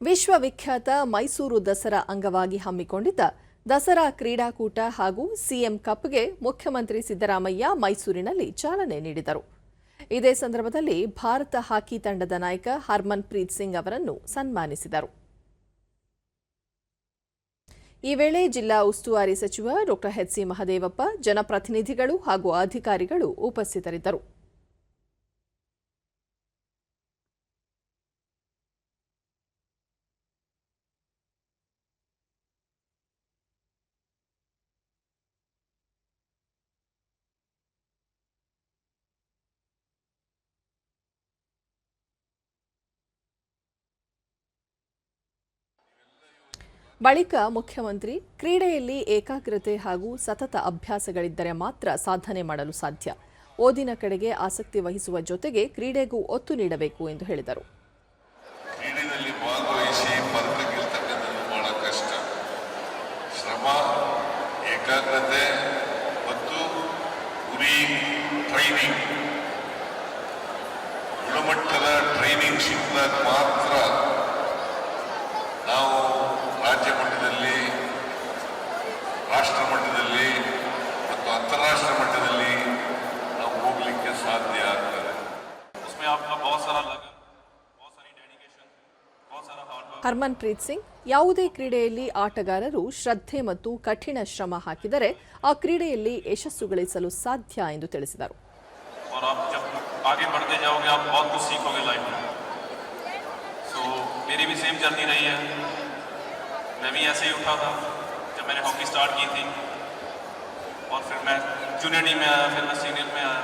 ವಿಶ್ವವಿಖ್ಯಾತ ಮೈಸೂರು ದಸರಾ ಅಂಗವಾಗಿ ಹಮ್ಮಿಕೊಂಡಿದ್ದ ದಸರಾ ಕ್ರೀಡಾಕೂಟ ಹಾಗೂ ಸಿಎಂ ಕಪ್ಗೆ ಮುಖ್ಯಮಂತ್ರಿ ಸಿದ್ದರಾಮಯ್ಯ ಮೈಸೂರಿನಲ್ಲಿ ಚಾಲನೆ ನೀಡಿದರು. ಇದೇ ಸಂದರ್ಭದಲ್ಲಿ ಭಾರತ ಹಾಕಿ ತಂಡದ ನಾಯಕ ಹರ್ಮನ್ ಪ್ರೀತ್ ಸಿಂಗ್ ಅವರನ್ನು ಸನ್ಮಾನಿಸಿದರು. ಈ ವೇಳೆ ಜಿಲ್ಲಾ ಉಸ್ತುವಾರಿ ಸಚಿವ ಡಾ ಎಚ್ಸಿ ಮಹದೇವಪ್ಪ, ಜನಪ್ರತಿನಿಧಿಗಳು ಹಾಗೂ ಅಧಿಕಾರಿಗಳು ಉಪಸ್ಥಿತರಿದ್ದರು. ಬಳಿಕ ಮುಖ್ಯಮಂತ್ರಿ ಕ್ರೀಡೆಯಲ್ಲಿ ಏಕಾಗ್ರತೆ ಹಾಗೂ ಸತತ ಅಭ್ಯಾಸಗಳಿದ್ದರೆ ಮಾತ್ರ ಸಾಧನೆ ಮಾಡಲು ಸಾಧ್ಯ. ಓದಿನ ಕಡೆಗೆ ಆಸಕ್ತಿ ವಹಿಸುವ ಜೊತೆಗೆ ಕ್ರೀಡೆಗೂ ಒತ್ತು ನೀಡಬೇಕು ಎಂದು ಹೇಳಿದರು. ಗುಣಮಟ್ಟದ ಟ್ರೈನಿಂಗ್ ಸಿಕ್ಕಿದಾಗ ಮಾತ್ರ ನಾವು ರಾಜ್ಯ ಮಟ್ಟದಲ್ಲಿ ರಾಷ್ಟ್ರ ಮಟ್ಟದಲ್ಲಿ ಮತ್ತು ಅಂತಾರಾಷ್ಟ್ರ ಮಟ್ಟದಲ್ಲಿ ನಾವು ಹೋಗಲಿಕ್ಕೆ ಸಾಧ್ಯ ಆಗ್ತದೆ उसमें आपका बहुत सारा लगन बहुत सारी डेडिकेशन बहुत सारा hard work Harmanpreet Singh ಯಾವುದೇ ಕ್ರೀಡೆಯಲ್ಲಿ ಆಟಗಾರರು ಶ್ರದ್ಧೆ ಮತ್ತು ಕಠಿಣ ಶ್ರಮ ಹಾಕಿದರೆ ಆ ಕ್ರೀಡೆಯಲ್ಲಿ ಯಶಸ್ಸು ಗಳಿಸಲು ಸಾಧ್ಯ ಎಂದು ತಿಳಿಸಿದರು और आप जब आगे बढ़ते जाओगे आप बहुत कुछ सीखोगे लाइफ में सो मेरी भी सेम जर्नी रही है मैं भी ऐसे ही उठा था जब मैंने हॉकी स्टार्ट की थी और फिर मैं जूनियर टीम में आया, फिर मैं सीनियर में आया।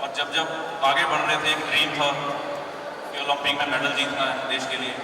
और जब जब आगे बढ़ रहे थे, एक ड्रीम था कि ओलंपिक में मेडल जीतना है देश के लिए।